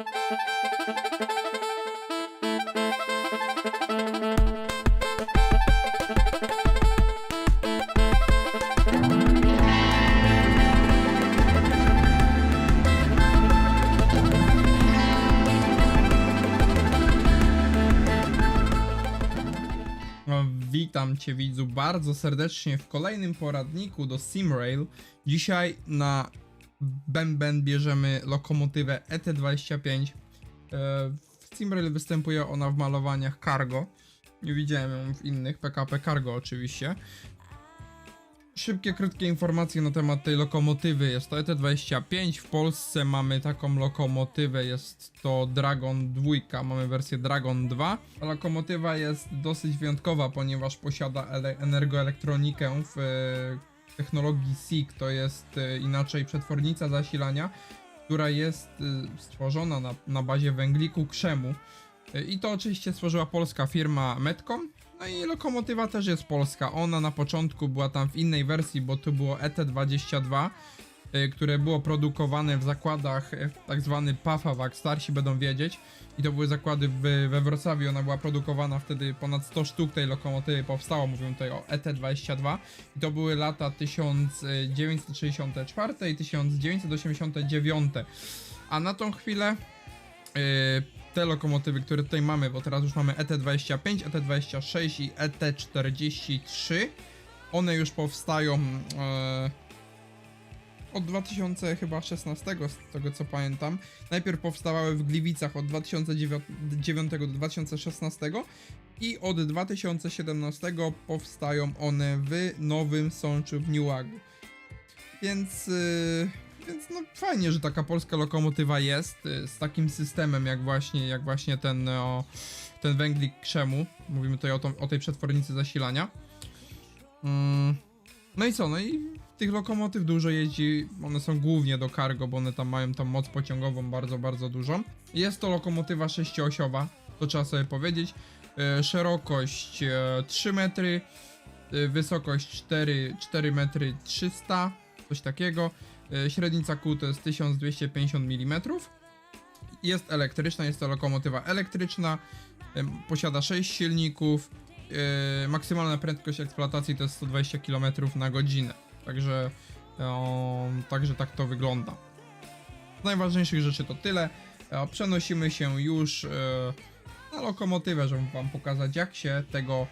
No, Witam Cię widzu bardzo serdecznie w kolejnym poradniku do Simrail. Dzisiaj na bęben bierzemy lokomotywę ET25. E, W Simrail występuje ona w malowaniach cargo. Nie widziałem ją w innych, PKP Cargo oczywiście. Szybkie, krótkie informacje na temat tej lokomotywy. Jest to ET25. W Polsce mamy taką lokomotywę, jest to Dragon 2, mamy wersję Dragon 2. Ta lokomotywa jest dosyć wyjątkowa, ponieważ posiada ele- energoelektronikę w e, technologii SIG, to jest e, inaczej przetwornica zasilania, która jest e, stworzona na, na bazie węgliku krzemu. E, I to oczywiście stworzyła polska firma Metcom. No i lokomotywa też jest polska. Ona na początku była tam w innej wersji, bo tu było ET22, y, które było produkowane w zakładach y, tak zwany PAFAWAK, starsi będą wiedzieć. I to były zakłady w, we Wrocławiu, ona była produkowana wtedy ponad 100 sztuk tej lokomotywy powstało, mówię tutaj o ET22. I to były lata 1964 i 1989. A na tą chwilę yy, te lokomotywy, które tutaj mamy, bo teraz już mamy ET25, ET26 i ET43. One już powstają e, od 2016, z tego co pamiętam. Najpierw powstawały w Gliwicach od 2009 do 2016 i od 2017 powstają one w Nowym Sączu w Newagu. Więc, yy, więc no fajnie, że taka polska lokomotywa jest yy, z takim systemem jak właśnie, jak właśnie ten, o, ten węglik krzemu. Mówimy tutaj o, tą, o tej przetwornicy zasilania. Mm, no i co, no i tych lokomotyw dużo jeździ, one są głównie do cargo, bo one tam mają tam moc pociągową bardzo, bardzo dużą. Jest to lokomotywa sześcioosiowa, to trzeba sobie powiedzieć. E, szerokość e, 3 metry, e, wysokość 4, 4 metry 300, coś takiego. E, średnica kół to jest 1250 mm. Jest elektryczna, jest to lokomotywa elektryczna, em, posiada 6 silników, e, maksymalna prędkość eksploatacji to jest 120 km na godzinę. Także, e, także tak to wygląda. Z najważniejszych rzeczy to tyle. E, Przenosimy się już e, na lokomotywę, żeby wam pokazać jak się tego,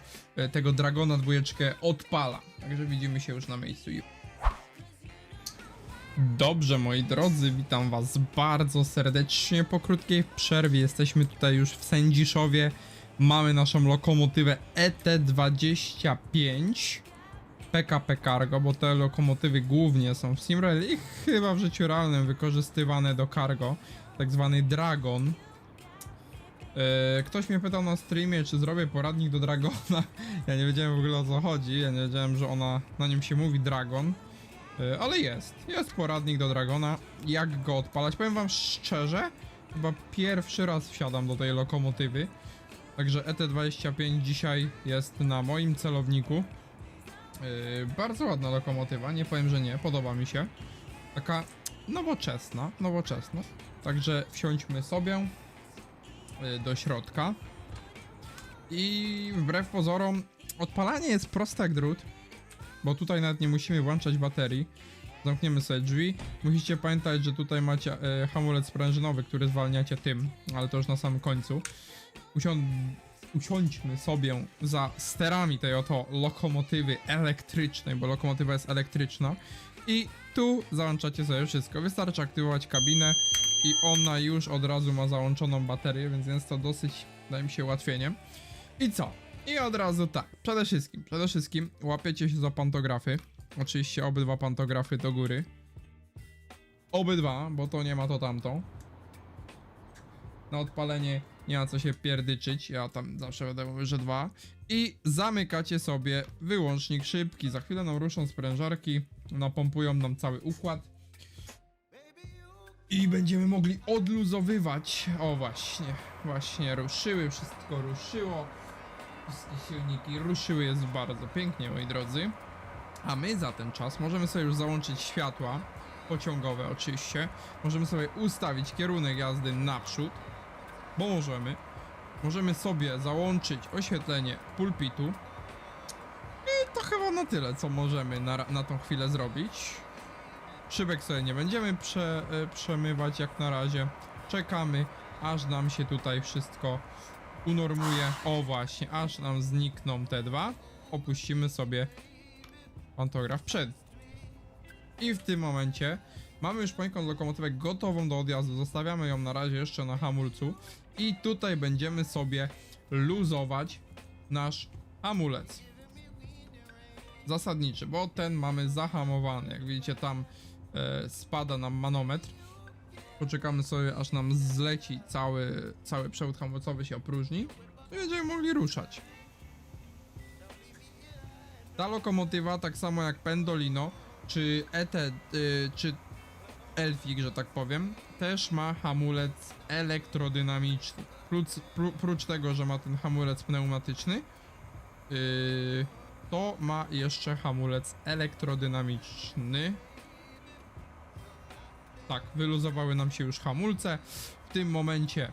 tego Dragona dwójeczkę odpala. Także widzimy się już na miejscu. Dobrze, moi drodzy, witam was bardzo serdecznie po krótkiej przerwie. Jesteśmy tutaj już w Sędziszowie. Mamy naszą lokomotywę E ET25 PKP Cargo, bo te lokomotywy głównie są w Simrail i chyba w życiu realnym wykorzystywane do cargo, tak zwany Dragon. E, Ktoś mnie pytał na streamie, czy zrobię poradnik do Dragona. Ja nie wiedziałem w ogóle o co chodzi. Ja nie wiedziałem, że ona na nim się mówi Dragon. E, Ale jest. Jest poradnik do Dragona. Jak go odpalać? Powiem wam szczerze, chyba pierwszy raz wsiadam do tej lokomotywy. Także ET25 dzisiaj jest na moim celowniku. Yy, bardzo ładna lokomotywa, nie powiem, że nie, podoba mi się. Taka nowoczesna, nowoczesna. Także wsiądźmy sobie yy, do środka. I wbrew pozorom, odpalanie jest proste jak drut, bo tutaj nawet nie musimy włączać baterii. Zamkniemy sobie drzwi. Musicie pamiętać, że tutaj macie yy, hamulec sprężynowy, który zwalniacie tym, ale to już na samym końcu. Usiąd usiądźmy sobie za sterami tej oto lokomotywy elektrycznej, bo lokomotywa jest elektryczna i tu załączacie sobie wszystko. Wystarczy aktywować kabinę i ona już od razu ma załączoną baterię, więc jest to dosyć, wydaje mi się, ułatwienie. I co? I od razu tak, przede wszystkim, przede wszystkim łapiecie się za pantografy. Oczywiście obydwa pantografy do góry. Obydwa, bo to nie ma to tamto na odpalenie nie ma co się pierdyczyć, ja tam zawsze będę mówił, że dwa. I zamykacie sobie wyłącznik szybki. Za chwilę nam ruszą sprężarki, napompują nam cały układ. I będziemy mogli odluzowywać. O właśnie, właśnie ruszyły, wszystko ruszyło. Wszystkie silniki ruszyły, jest bardzo pięknie, moi drodzy. A my za ten czas możemy sobie już załączyć światła. pociągowe oczywiście. Możemy sobie ustawić kierunek jazdy naprzód, bo możemy. Możemy sobie załączyć oświetlenie pulpitu. I to chyba na tyle, co możemy na, na tą chwilę zrobić. Szybek sobie nie będziemy prze, e, przemywać jak na razie. Czekamy, aż nam się tutaj wszystko unormuje. O właśnie, aż nam znikną te dwa. Opuścimy sobie pantograf przed. I w tym momencie mamy już poniekąd lokomotywę gotową do odjazdu. Zostawiamy ją na razie jeszcze na hamulcu. I tutaj będziemy sobie luzować nasz hamulec. Zasadniczy, bo ten mamy zahamowany. Jak widzicie, tam e, spada nam manometr. Poczekamy sobie, aż nam zleci cały, cały przewód hamulcowy się opróżni. I będziemy mogli ruszać. Ta lokomotywa, tak samo jak Pendolino, czy ET, y, czy Elfik, że tak powiem, też ma hamulec elektrodynamiczny. Plus, pró- prócz tego, że ma ten hamulec pneumatyczny, yy, to ma jeszcze hamulec elektrodynamiczny. Tak, wyluzowały nam się już hamulce. W tym momencie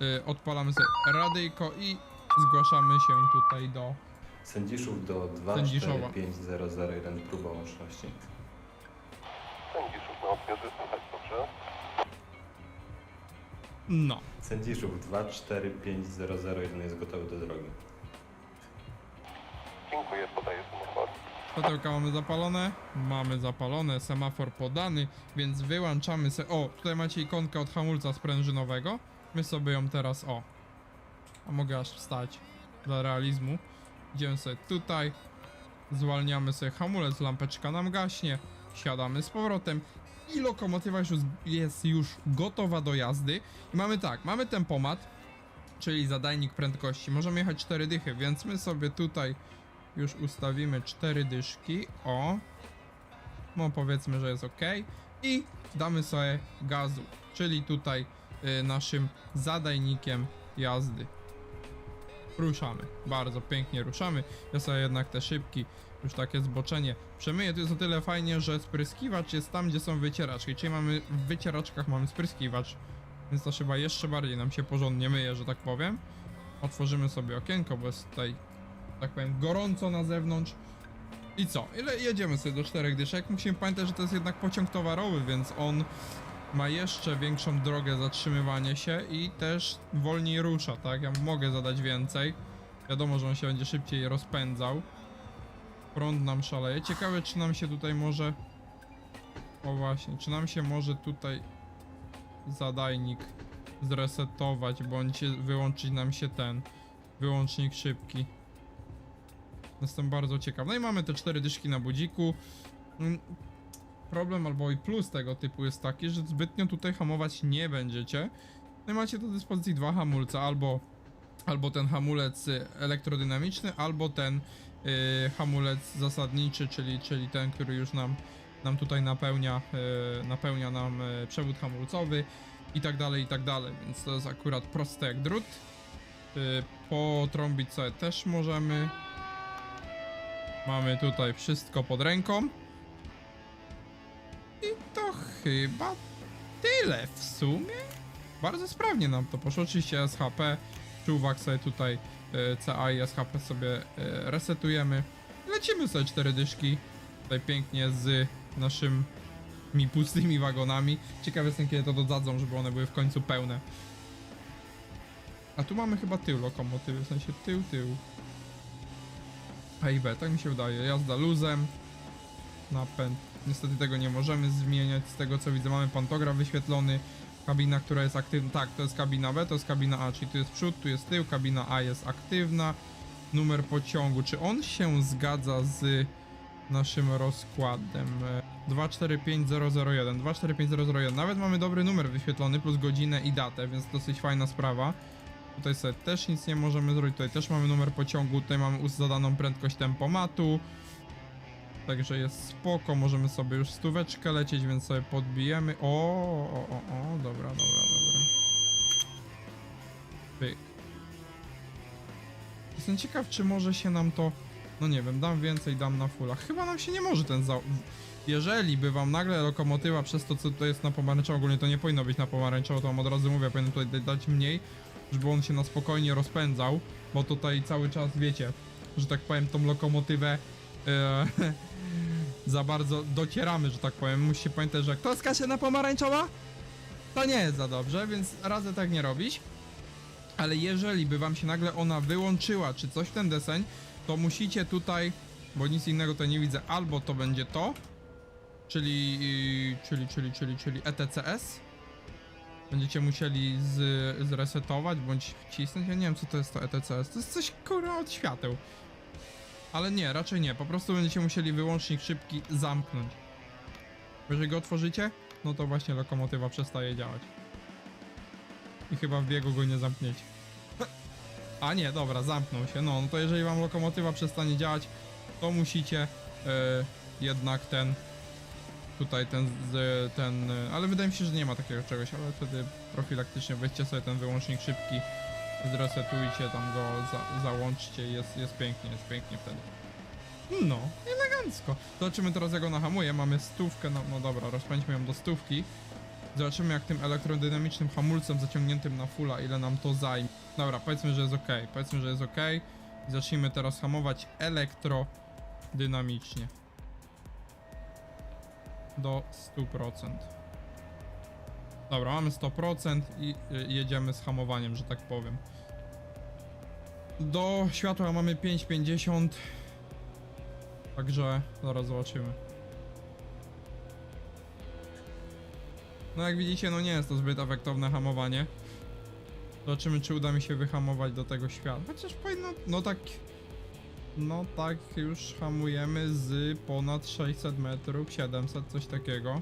yy, odpalamy sobie radyjko i zgłaszamy się tutaj do Sędziszów do Sędziszowa. 245001 próba łączności. Sędziszów odbiorze słychać dobrze. no. Sędziszów 245001 jest gotowy do drogi. Dziękuję, podaję semafor. Światełka mamy zapalone, mamy zapalone, semafor podany, więc wyłączamy sobie. O, tutaj macie ikonkę od hamulca sprężynowego. My sobie ją teraz, o. A mogę aż wstać dla realizmu. Idziemy sobie tutaj, zwalniamy sobie hamulec, lampeczka nam gaśnie, siadamy z powrotem lokomotywa już jest już gotowa do jazdy. I mamy tak, mamy tempomat, czyli zadajnik prędkości. Możemy jechać 4 dychy, więc my sobie tutaj już ustawimy 4 dyszki. O. No powiedzmy, że jest ok. I damy sobie gazu, czyli tutaj y, naszym zadajnikiem jazdy. Ruszamy. Bardzo pięknie ruszamy. Ja sobie jednak te szybki, już takie zboczenie przemyję. To jest o tyle fajnie, że spryskiwacz jest tam, gdzie są wycieraczki. Czyli mamy w wycieraczkach mamy spryskiwacz. Więc to chyba jeszcze bardziej nam się porządnie myje, że tak powiem. Otworzymy sobie okienko, bo jest tutaj tak powiem, gorąco na zewnątrz. I co? Ile jedziemy sobie do czterech dyszek? Musimy pamiętać, że to jest jednak pociąg towarowy, więc on ma jeszcze większą drogę zatrzymywania się i też wolniej rusza, tak? Ja mogę zadać więcej. Wiadomo, że on się będzie szybciej rozpędzał. Prąd nam szaleje. Ciekawe, czy nam się tutaj może... O właśnie, czy nam się może tutaj zadajnik zresetować, bądź wyłączyć nam się ten wyłącznik szybki. Jestem bardzo ciekaw. No i mamy te cztery dyszki na budziku. Mm, Problem albo i plus tego typu jest taki, że zbytnio tutaj hamować nie będziecie. No i macie do dyspozycji dwa hamulce, albo, albo ten hamulec elektrodynamiczny, albo ten hamulec zasadniczy, czyli, czyli ten, który już nam, nam tutaj napełnia, y, napełnia nam y, przewód hamulcowy i tak dalej, i tak dalej. Więc to jest akurat proste jak drut. Y, potrąbić sobie też możemy. Mamy tutaj wszystko pod ręką. I to chyba tyle w sumie. Bardzo sprawnie nam to poszło. Oczywiście SHP, czuwak sobie tutaj CA i SHP sobie e, resetujemy. Lecimy sobie cztery dyszki. Tutaj pięknie z naszymi pustymi wagonami. Ciekawe jestem kiedy to dodadzą, żeby one były w końcu pełne. A tu mamy chyba tył lokomotywy, w sensie tył, tył. A i B, tak mi się wydaje. Jazda luzem. Napęd. Niestety tego nie możemy zmieniać. Z tego co widzę, mamy pantograf wyświetlony. Kabina, która jest aktywna. Tak, to jest kabina B, to jest kabina A, czyli tu jest przód, tu jest tył. Kabina A jest aktywna. Numer pociągu. Czy on się zgadza z naszym rozkładem? E, 245001. 245001. Nawet mamy dobry numer wyświetlony, plus godzinę i datę, więc dosyć fajna sprawa. Tutaj sobie też nic nie możemy zrobić. Tutaj też mamy numer pociągu. Tutaj mamy zadaną prędkość tempomatu. Także jest spoko. Możemy sobie już stóweczkę lecieć, więc sobie podbijemy. O, o, o, o. Dobra, dobra, dobra. Pyk. Jestem ciekaw, czy może się nam to... No nie wiem, dam więcej, dam na fulla. Chyba nam się nie może ten za... jeżeli by wam nagle lokomotywa przez to, co to jest na pomarańczowo, ogólnie to nie powinno być na pomarańczowo, to wam od razu mówię, powinien tutaj dać mniej, żeby on się na spokojnie rozpędzał, bo tutaj cały czas, wiecie, że tak powiem, tą lokomotywę e, za bardzo docieramy, że tak powiem. Musicie pamiętać, że jak to skacze na pomarańczowa, to nie jest za dobrze, więc radzę tak nie robić. Ale jeżeli by wam się nagle ona wyłączyła, czy coś w ten deseń, to musicie tutaj, bo nic innego tutaj nie widzę, albo to będzie to, czyli, czyli, czyli, czyli, czyli E ETCS. Będziecie musieli z, zresetować, bądź wcisnąć. Ja nie wiem, co to jest to ETCS. To jest coś kurwa od świateł. Ale nie, raczej nie. Po prostu będziecie musieli wyłącznik szybki zamknąć. Jeżeli go otworzycie, no to właśnie lokomotywa przestaje działać. I chyba w biegu go nie zamkniecie. A nie, dobra, zamknął się. No, no to jeżeli wam lokomotywa przestanie działać, to musicie e, jednak ten tutaj ten, z- ten, e, ale wydaje mi się, że nie ma takiego czegoś, ale wtedy profilaktycznie weźcie sobie ten wyłącznik szybki, zresetujcie tam go, za, załączcie jest, jest pięknie, jest pięknie wtedy. No, elegancko. Zobaczymy teraz jak ona hamuje, mamy stówkę, no, no dobra, rozpędźmy ją do stówki. Zobaczymy jak tym elektrodynamicznym hamulcem zaciągniętym na fulla, ile nam to zajmie. Dobra, powiedzmy, że jest ok, powiedzmy, że jest ok. Zacznijmy teraz hamować elektrodynamicznie. Do 100%. Dobra, mamy 100% i y, jedziemy z hamowaniem, że tak powiem. Do światła mamy 5,50. Także zaraz zobaczymy. No jak widzicie, no nie jest to zbyt efektowne hamowanie. Zobaczymy, czy uda mi się wyhamować do tego świata. Chociaż powinno, no tak... No tak, już hamujemy z ponad 600 metrów, 700, coś takiego.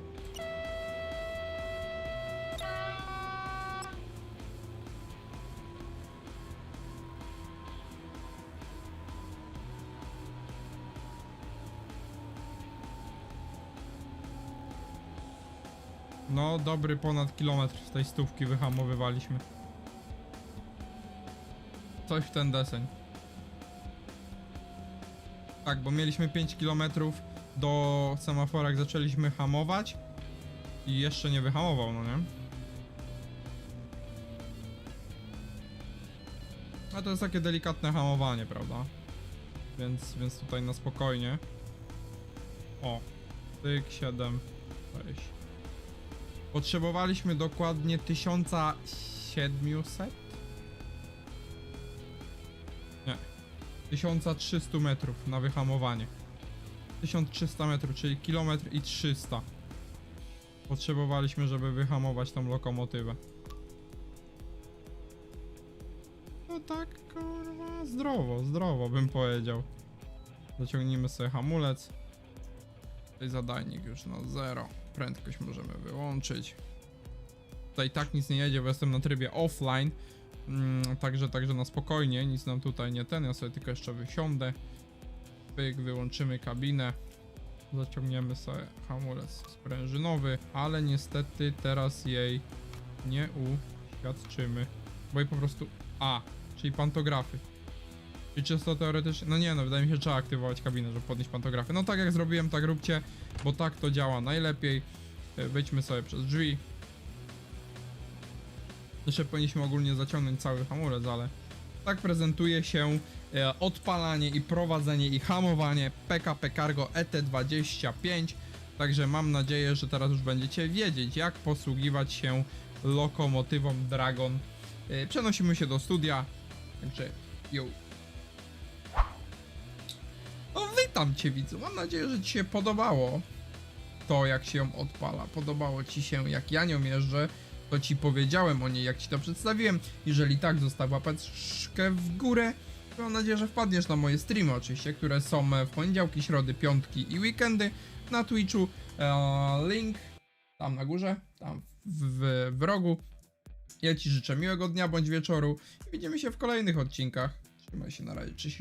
No, dobry ponad kilometr z tej stówki wyhamowywaliśmy. Coś w ten deseń. Tak, bo mieliśmy 5 km do semafora, jak zaczęliśmy hamować i jeszcze nie wyhamował, no nie? A to jest takie delikatne hamowanie, prawda? Więc, więc tutaj na spokojnie. O, tyk 7, 6. Potrzebowaliśmy dokładnie 1700? Nie. 1300 metrów na wyhamowanie. 1300 metrów, czyli kilometr i 300. Potrzebowaliśmy, żeby wyhamować tą lokomotywę. No tak, kurwa, zdrowo, zdrowo bym powiedział. Zaciągnijmy sobie hamulec. Tutaj zadajnik już na zero. Prędkość możemy wyłączyć. Tutaj tak nic nie jedzie, bo jestem na trybie offline. Mm, także, także na spokojnie, nic nam tutaj nie ten. Ja sobie tylko jeszcze wysiądę. Pyk, wyłączymy kabinę. Zaciągniemy sobie hamulec sprężynowy, ale niestety teraz jej nie uświadczymy. Bo jej po prostu. A, czyli pantografy. I czysto teoretycznie. No nie no, wydaje mi się, że trzeba aktywować kabinę, żeby podnieść pantografy. No tak jak zrobiłem, tak róbcie, bo tak to działa najlepiej. E, Wyjdźmy sobie przez drzwi. Jeszcze powinniśmy ogólnie zaciągnąć cały hamulec, ale tak prezentuje się e, odpalanie i prowadzenie i hamowanie PKP Cargo ET25. Także mam nadzieję, że teraz już będziecie wiedzieć, jak posługiwać się lokomotywą Dragon. E, Przenosimy się do studia. Także, yo. Witam Cię widzu, mam nadzieję, że Ci się podobało to jak się ją odpala, podobało Ci się jak ja nią jeżdżę, to Ci powiedziałem o niej, jak Ci to przedstawiłem, jeżeli tak, zostaw łapeczkę w górę, mam nadzieję, że wpadniesz na moje streamy oczywiście, które są w poniedziałki, środy, piątki i weekendy na Twitchu, e, link tam na górze, tam w, w, w rogu, ja Ci życzę miłego dnia bądź wieczoru i widzimy się w kolejnych odcinkach, trzymaj się na razie, cześć.